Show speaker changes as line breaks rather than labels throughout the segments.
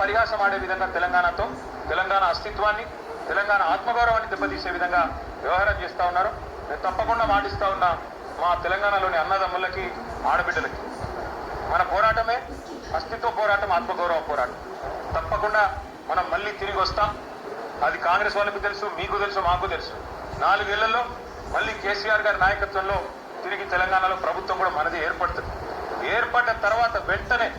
పరిహాసం ఆడే విధంగా తెలంగాణతో తెలంగాణ అస్తిత్వాన్ని తెలంగాణ ఆత్మగౌరవాన్ని దెబ్బతీసే విధంగా వ్యవహారం చేస్తూ ఉన్నారు. నేను తప్పకుండా మాటిస్తూ ఉన్నా మా తెలంగాణలోని అన్నదమ్ములకి ఆడబిడ్డలకి. మన పోరాటమే అస్తిత్వ పోరాటం ఆత్మగౌరవ పోరాటం. తప్పకుండా మనం మళ్ళీ తిరిగి వస్తాం. అది కాంగ్రెస్ వాళ్ళకు తెలుసు మీకు తెలుసు మాకు తెలుసు. నాలుగేళ్ళలో మళ్ళీ కేసీఆర్ గారి నాయకత్వంలో తిరిగి తెలంగాణలో ప్రభుత్వం కూడా మనది ఏర్పడుతుంది. ఏర్పడ్డ తర్వాత వెంటనే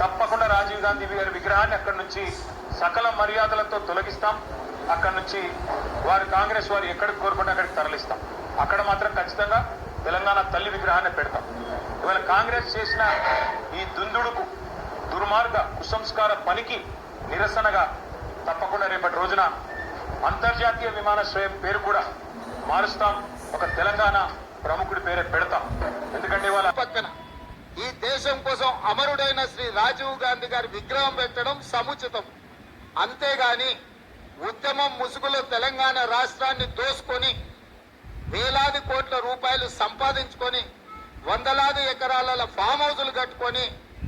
తప్పకుండా రాజీవ్ గాంధీ గారి విగ్రహాన్ని అక్కడి నుంచి సకల మర్యాదలతో తొలగిస్తాం. అక్కడి నుంచి వారి కాంగ్రెస్ వారు ఎక్కడికి కోరుకుంటే అక్కడికి తరలిస్తాం. అక్కడ మాత్రం ఖచ్చితంగా తెలంగాణ తల్లి విగ్రహాన్ని పెడతాం. ఇవాళ కాంగ్రెస్ చేసిన ఈ దుందుడుకు దుర్మార్గ కుసంస్కార పనికి నిరసనగా తప్పకుండా రేపటి రోజున అంతర్జాతీయ విమానాశ్రయం పేరు కూడా మారుస్తాం. ఒక తెలంగాణ ప్రముఖుడి పేరే పెడతాం. ఎందుకంటే ఇవాళ
ఈ దేశం కోసం అమరుడైన శ్రీ రాజీవ్ గాంధీ గారి విగ్రహం పెట్టడం సముచితం. అంతేగాని ఉద్యమం ముసుగులో తెలంగాణ రాష్ట్రాన్ని దోసుకొని వేలాది కోట్ల రూపాయలు సంపాదించుకొని వందలాది ఎకరాల ఫామ్ హౌజులు కట్టుకొని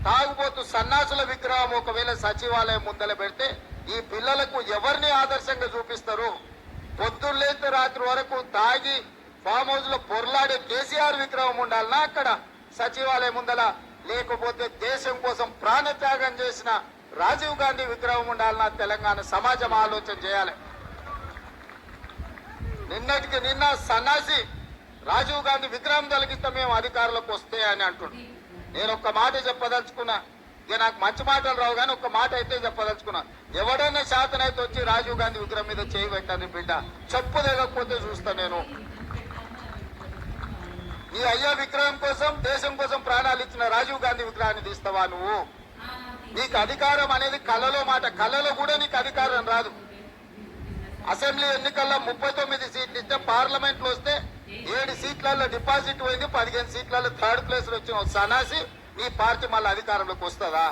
తాగుబోతు సన్నాసుల విగ్రహం ఒకవేళ సచివాలయం ముందల పెడితే ఈ పిల్లలకు ఎవరిని ఆదర్శంగా చూపిస్తారు? పొద్దున్నేస్తే రాత్రి వరకు తాగి ఫామ్ హౌస్లో పొరలాడే కేసీఆర్ విగ్రహం ఉండాలనా అక్కడ? సచివాలయం ముందల లేకపోతే దేశం కోసం ప్రాణత్యాగం చేసిన రాజీవ్ గాంధీ విగ్రహం ఉండాలన్న తెలంగాణ సమాజం ఆలోచన చేయాలి. నిన్నటికి నిన్న సన్నాసి రాజీవ్ గాంధీ విగ్రహం తొలగిస్తే మేము అధికారులకు వస్తే అని అంటుండు. నేను ఒక్క మాట చెప్పదలుచుకున్నా. ఇక నాకు మంచి మాటలు రావు కానీ ఒక్క మాట అయితే చెప్పదలుచుకున్నా. ఎవడైనా శాతనైతే వచ్చి రాజీవ్ గాంధీ విగ్రహం మీద చేయబెట్టాను బిడ్డ. చెప్పు తెగకపోతే చూస్తా నేను. ఈ అయ్యా విగ్రహం కోసం దేశం కోసం ప్రాణాలు ఇచ్చిన రాజీవ్ గాంధీ విగ్రహాన్ని తీస్తావా నువ్వు? నీకు అధికారం అనేది కళలో మాట కళలో కూడా నీకు అధికారం రాదు. అసెంబ్లీ ఎన్నికల్లో ముప్పై తొమ్మిది సీట్లు ఇస్తే పార్లమెంట్లో వస్తే ఏడు సీట్లలో డిపాజిట్ పోయింది పదిహేను సీట్లలో థర్డ్ ప్లేస్ వచ్చిన సనాసి నీ పార్టీ మళ్ళీ అధికారంలోకి వస్తుందా?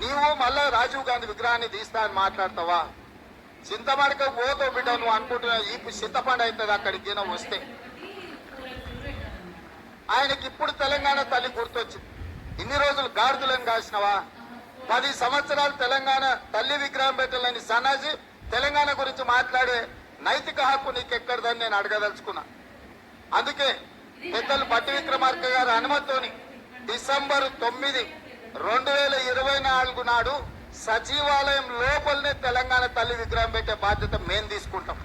నీవు మళ్ళా రాజీవ్ గాంధీ విగ్రహాన్ని తీస్తా అని మాట్లాడతావా? చింతమడక పోతో బిడ్డ నువ్వు అనుకుంటున్నావు ఈ చింతపండు అవుతుంది అక్కడికి వస్తే. ఆయనకి ఇప్పుడు తెలంగాణ తల్లి గుర్తొచ్చింది. ఇన్ని రోజులు గాడిదలను కాసినవా? పది సంవత్సరాలు తెలంగాణ తల్లి విగ్రహం పెట్టలేని సన్నాసి తెలంగాణ గురించి మాట్లాడే నైతిక హక్కు నీకెక్కడదని నేను అడగదలుచుకున్నా. అందుకే పెద్దలు బట్టి విక్రమార్క గారి అనుమతితోని డిసెంబర్ తొమ్మిది రెండు వేల ఇరవై నాలుగు నాడు సచివాలయం లోపలనే తెలంగాణ తల్లి విగ్రహం పెట్టే బాధ్యత మేము తీసుకుంటాం.